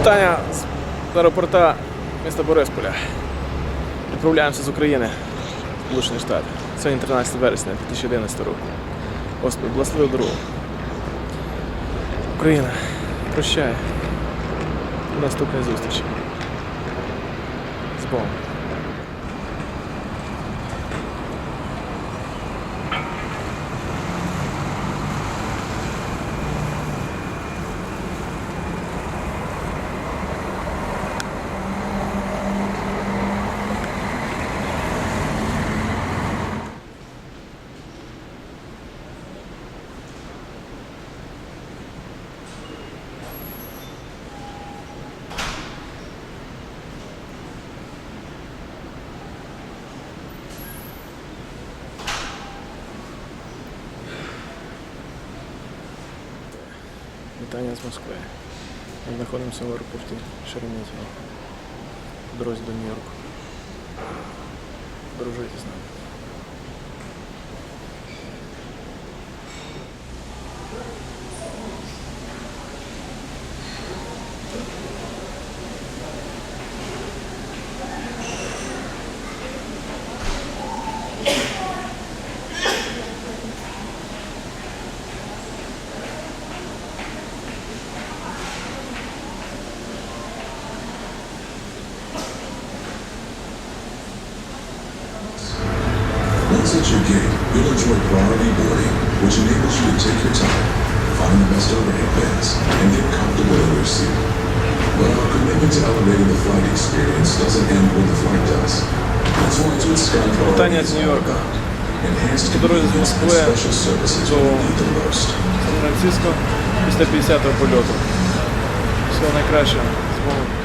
Вітання з аеропорта міста Борисполя. Відправляємося з України в Сполучені Штати. Сьогодні 13 вересня 2011 року. Господи, благослови дорогу. Україна, прощай. До наступної зустрічі. З Богом. Вітання з Москви. Ми знаходимося в аеропорті Шереметьєво. По дорозі до Нью-Йорку. Дружуйте з нами. Once at your gate, you'll enjoy priority boarding, which enables you to take your time, find the best overhead bins, and get comfortable in your seat. But our commitment to elevating the flight experience doesn't end when the flight does. That's what Twin Sky is all Нью-Йорка. about. Enhanced По дорозі з convenience and Москви special services до. Сан-Франциско після 50-го польоту. Всього найкращого. З Богом.